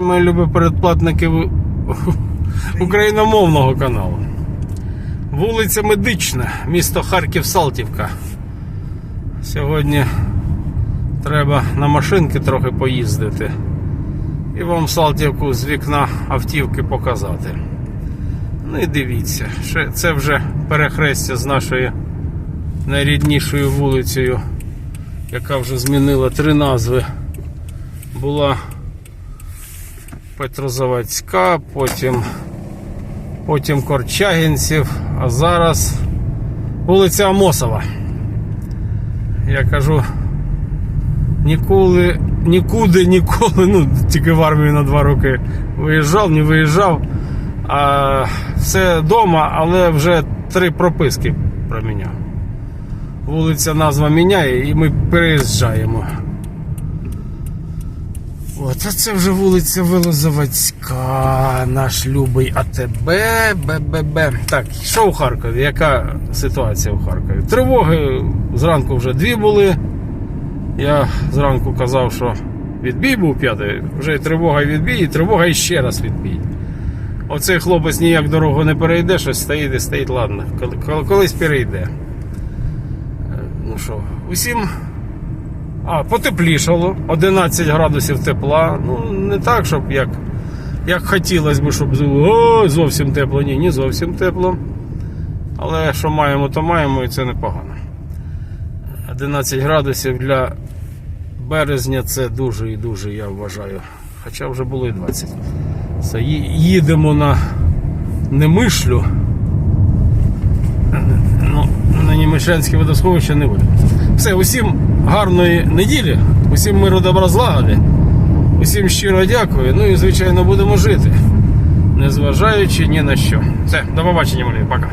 Ми любі передплатники україномовного каналу. Вулиця Медична, місто Харків Салтівка. Сьогодні треба на машинки трохи поїздити і вам Салтівку з вікна автівки показати. Ну і дивіться, це вже перехрестя з нашою найріднішою вулицею, яка вже змінила три назви. Була Петрозаводська, потім, потім Корчагінців, а зараз вулиця Амосова. Я кажу, ніколи, нікуди, ніколи, ну тільки в армію на два роки виїжджав, не виїжджав. А все вдома, але вже три прописки проміняв. Вулиця назва міняє і ми переїжджаємо. От, а це вже вулиця Велозаводська, наш любий АТБ, БББ. Так, що у Харкові? Яка ситуація у Харкові? Тривоги зранку вже дві були. Я зранку казав, що відбій був п'ятий, вже тривога відбій, і тривога ще раз відбій. Оцей хлопець ніяк дорогу не перейде, щось стоїть і стоїть, ладно, коли- коли- колись перейде. Е, Ну що, усім а, потеплішало, 11 градусів тепла. Ну, не так, щоб як, як хотілося б, щоб о, зовсім тепло. Ні, не зовсім тепло. Але що маємо, то маємо, і це непогано. 11 градусів для березня це дуже і дуже, я вважаю. Хоча вже було і 20. Все, ї- їдемо на Немишлю. Ну, на водосховище не буде. Все, усім гарної неділі, усім миру добра злагоди, усім щиро дякую. Ну і звичайно будемо жити, незважаючи ні на що. Все, до побачення, молі, пока.